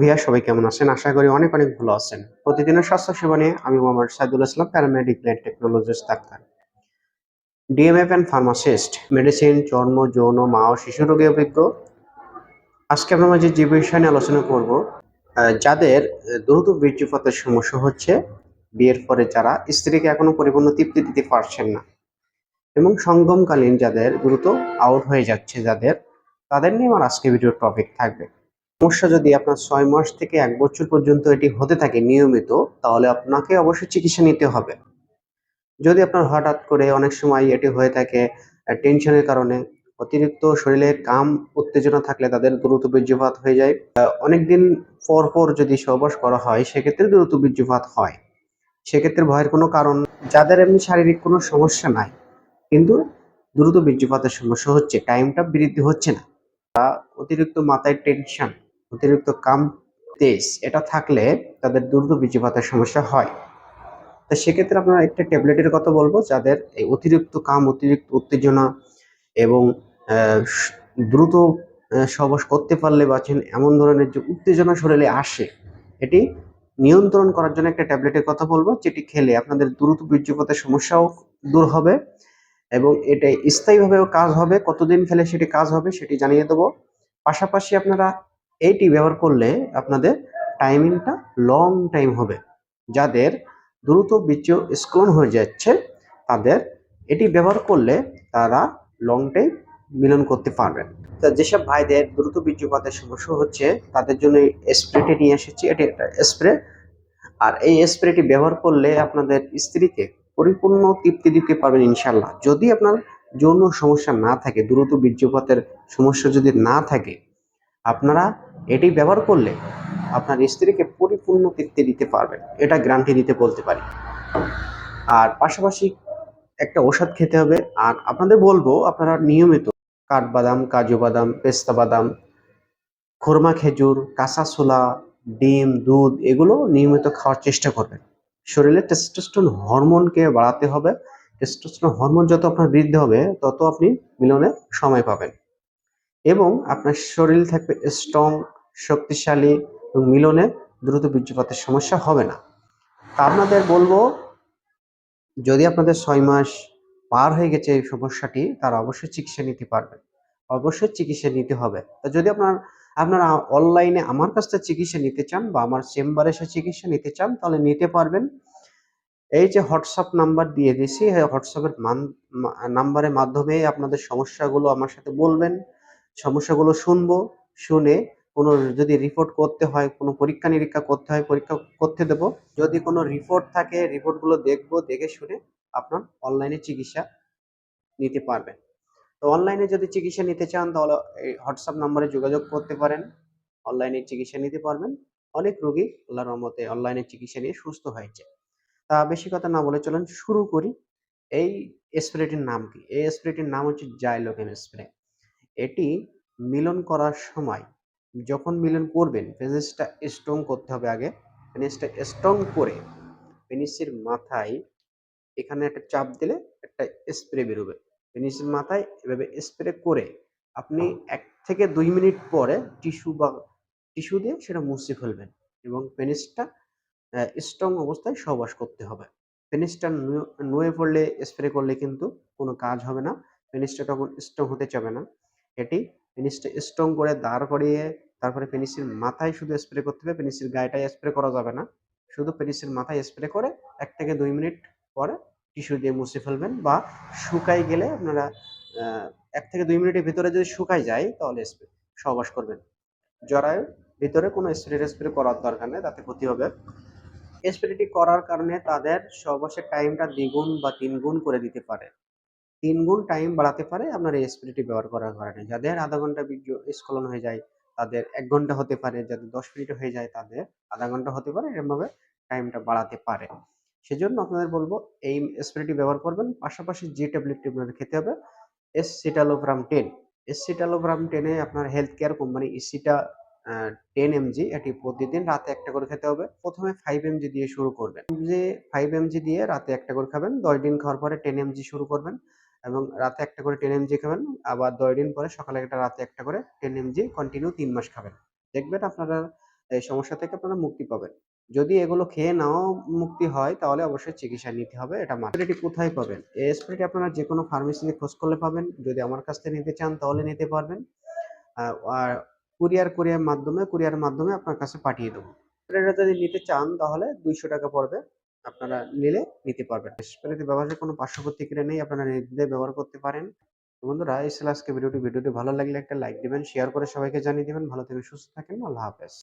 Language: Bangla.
ভিয়া, সবাই কেমন আছেন? আশা করি অনেক অনেক ভালো আছেন। প্রতিদিনের স্বাস্থ্য সেবা নিয়ে আমি Mohammad Saidul Islam, paramedical and technologist doctor. DMF and pharmacist, medicine, চর্ম, যৌন, মা ও শিশু রোগে অভিজ্ঞ। আজকে আমরা মাঝে যে বিষয় নিয়ে আলোচনা করব যাদের দ্রুত বীর্যপাতের সমস্যা হচ্ছে, বিয়ের পরে যারা স্ত্রীকে এখনও পরিপূর্ণ তৃপ্তি দিতে পারছেন না, এবং সঙ্গমকালীন যাদের দ্রুত আউট হয়ে যাচ্ছে যাদের, তাদের নিয়ে আমার আজকে ভিডিওর টপিক থাকবে। সমস্যা যদি আপনার ছয় মাস থেকে এক বছর পর্যন্ত এটি হতে থাকে নিয়মিত, তাহলে আপনাকে অবশ্যই চিকিৎসা নিতে হবে। যদি আপনার হঠাৎ করে অনেক সময় এটি হয়ে থাকে টেনশনের কারণে, অতিরিক্ত শরীরে কাম, উত্তেজনা থাকলে তাদের দ্রুত বীর্যপাত হয়ে যায়। অনেকদিন পর পর যদি সহবাস করা হয়, সেক্ষেত্রে দ্রুত বীর্যপাত হয়। সেক্ষেত্রে ভয়ের কোনো কারণ, যাদের এমনি শারীরিক কোনো সমস্যা নাই, কিন্তু দ্রুত বীর্যপাতের সমস্যা হচ্ছে টাইমটা বৃদ্ধি হচ্ছে না। অতিরিক্ত মাথায় টেনশন অতিরিক্ত কাম তেজ এটা থাকলে তাদের দ্রুত বীর্যপাতের সমস্যা হয়। তো সেক্ষেত্রে আপনারা একটা ট্যাবলেটের কথা বলব যাদের এই অতিরিক্ত কাম অতিরিক্ত উত্তেজনা এবং দ্রুত আহ, সহবাস করতে পারলে বাঁচেন এমন ধরনের যে উত্তেজনা শরীরে আসে এটি নিয়ন্ত্রণ করার জন্য একটা ট্যাবলেটের কথা বলব যেটি খেলে আপনাদের দ্রুত বীর্যপাতের সমস্যাও দূর হবে এবং এটা স্থায়ীভাবেও কাজ হবে। কতদিন খেলে সেটি কাজ হবে সেটি জানিয়ে দেবো। পাশাপাশি আপনারা এইটি ব্যবহার করলে আপনাদের টাইমিংটা লং টাইম হবে। যাদের দ্রুত বীর্য স্খলন হয়ে যাচ্ছে, তাদের এটি ব্যবহার করলে তারা লং টাইম মিলন করতে পারবেন তা যেসব ভাইদের দ্রুত বীর্যপাতের সমস্যা হচ্ছে, তাদের জন্য স্প্রেটি নিয়ে এসেছি। এটি একটা স্প্রে আর এই স্প্রেটি ব্যবহার করলে আপনাদের স্ত্রীকে পরিপূর্ণ তৃপ্তি দিতে পারবেন ইনশাল্লাহ যদি আপনার যৌন সমস্যা না থাকে, দ্রুত বীর্যপাতের সমস্যা যদি না থাকে, আপনারা এটি ব্যবহার করলে আপনার স্ত্রীকে পরিপূর্ণ তৃপ্তি দিতে পারবেন। এটা গ্যারান্টি দিতে বলতে পারি। আর পাশাপাশি একটা ওষুধ খেতে হবে। আর আপনাদের বলব, আপনারা নিয়মিত কাঠবাদাম কাজু বাদাম পেস্তা বাদাম, খোরমা খেজুর, কাঁচা ছোলা, ডিম, দুধ, এগুলো নিয়মিত খাওয়ার চেষ্টা করবেন। শরীরে টেস্টোস্টেরন হরমোনকে বাড়াতে হবে। টেস্টোস্টেরন হরমোন যত আপনার বৃদ্ধি হবে, তত আপনি মিলনে সময় পাবেন। এবং আপনার শরীর থাকবে স্ট্রং শক্তিশালী এবং মিলনে দ্রুত বীর্যপাতের সমস্যা হবে না। তা আপনাদের বলব, যদি আপনাদের ছয় মাস পার হয়ে গেছে এই সমস্যাটি, তারা অবশ্যই চিকিৎসা নিতে পারবেন। অবশ্যই চিকিৎসা নিতে হবে। তা যদি আপনার, আপনারা অনলাইনে আমার কাছ থেকে চিকিৎসা নিতে চান বা আমার চেম্বারে এসে চিকিৎসা নিতে চান, তাহলে নিতে পারবেন। এই যে হোয়াটসঅ্যাপ নাম্বার দিয়ে দিয়েছি হোয়াটসঅ্যাপের মান নাম্বারের মাধ্যমে আপনাদের সমস্যাগুলো আমার সাথে বলবেন। সমস্যাগুলো শুনব, শুনে কোনো যদি রিপোর্ট করতে হয়, কোনো পরীক্ষা নিরীক্ষা করতে হয়, পরীক্ষা করতে দেব। যদি কোনো রিপোর্ট থাকে রিপোর্টগুলো দেখব, দেখে শুনে আপনার অনলাইনে চিকিৎসা নিতে পারবেন। তো অনলাইনে যদি চিকিৎসা নিতে চান, তাহলে এই হোয়াটসঅ্যাপ নম্বরে যোগাযোগ করতে পারেন। অনলাইনে চিকিৎসা নিতে পারবেন। অনেক রোগী আল্লাহর রহমতে অনলাইনে চিকিৎসা নিয়ে সুস্থ হয়েছে। তা বেশি কথা না বলে চলুন শুরু করি। এই স্প্রেটির নাম কি? এই স্প্রেটির নাম হচ্ছে জাইলোকেন স্প্রে এটি মিলন করার সময় যখন মিলন করবেন পেনিসটা স্ট্রং করতে হবে আগে। পেনিসটা স্ট্রং করে পেনিসের মাথায় এখানে একটা চাপ দিলে একটা স্প্রে বেরোবে। পেনিসের মাথায় এভাবে স্প্রে করে আপনি এক থেকে দুই মিনিট পরে টিস্যু বা টিস্যু দিয়ে সেটা মুছে ফেলবেন এবং পেনিসটা স্ট্রং অবস্থায় সহবাস করতে হবে। পেনিসটা নুয়ে পড়লে স্প্রে করলে কিন্তু কোনো কাজ হবে না। পেনিসটা তখন স্ট্রং হতে চাবে না। এটি পেনিসটা স্ট্রং করে দাঁড় করিয়ে তারপরে পেনিসের মাথায় শুধু স্প্রে করতে হবে পেনিসের গায়েটায় স্প্রে করা যাবে না। শুধু পেনিসের মাথায় স্প্রে করে এক থেকে দুই মিনিট পরে টিস্যু দিয়ে মুছে ফেলবেন বা শুকাই গেলে আপনারা এক থেকে দুই মিনিটের ভিতরে যদি শুকাই যায় তাহলে স্প্রে সহবাস করবেন। জরায়ু ভিতরে কোনো স্প্রে স্প্রে করার দরকার নেই, তাতে ক্ষতি হবে। স্প্রেটি করার কারণে তাদের সহবাসের টাইমটা দ্বিগুণ বা তিনগুণ করে দিতে পারে। তিন গুণ টাইম বাড়াতে পারে আপনার এই স্প্রেটি ব্যবহার করার কারণে। যাদের আধা ঘণ্টা বীর্য স্খলন হয়ে যায় তাদের এক ঘণ্টা হতে পারে যাদের দশ মিনিট হয়ে যায় তাদের, আধা ঘণ্টা হতে পারে এরকমভাবে টাইমটা বাড়াতে পারে। সেজন্য আপনাদের বলব, এই স্প্রেটি ব্যবহার করবেন, পাশাপাশি যে ট্যাবলেটটি আপনাদের খেতে হবে এস সিটালোগ্রাম টেন এস সিটালোগ্রাম টেনে আপনার health care company Ecita ten MG এটি প্রতিদিন রাতে একটা করে খেতে হবে। প্রথমে ফাইভ এমজি দিয়ে শুরু করবেন। যে ফাইভ এমজি দিয়ে রাতে একটা করে খাবেন, দশ দিন খাওয়ার পরে টেন এমজি শুরু করবেন। এবং রাতে একটা করে টেন এমজি খাবেন, আবার দশ দিন পরে সকালে একটা, রাতে একটা করে টেন এমজি কন্টিনিউ তিন মাস খাবেন। দেখবেন আপনারা এই সমস্যা থেকে আপনারা মুক্তি পাবেন। যদি এগুলো খেয়ে নাও মুক্তি হয়, তাহলে অবশ্যই চিকিৎসা নিতে হবে, এটা এটি কোথায় পাবেন? এই স্প্রেটি আপনারা যে কোনো ফার্মেসিতে খোঁজ করলে পাবেন। যদি আমার কাছ থেকে নিতে চান, তাহলে নিতে পারবেন। আর কুরিয়ার কুরিয়ার মাধ্যমে কুরিয়ার মাধ্যমে আপনার কাছে পাঠিয়ে দেবো। স্প্রেটা যদি নিতে চান, তাহলে দুইশো টাকা পড়বে। আপনারা নিলে নিতে পারবেন। স্প্রেতে ব্যবহারের কোনো পার্শ্ব প্রতিক্রিয়া নেই, আপনারা নির্দ্বিধায় ব্যবহার করতে পারেন। বন্ধুরা, এই ছিল আজকে ভিডিওটি। ভিডিওটি ভালো লাগলে একটা লাইক দিবেন, শেয়ার করে সবাইকে জানিয়ে দিবেন। ভালো থেকে সুস্থ থাকেন আল্লাহ হাফেজ।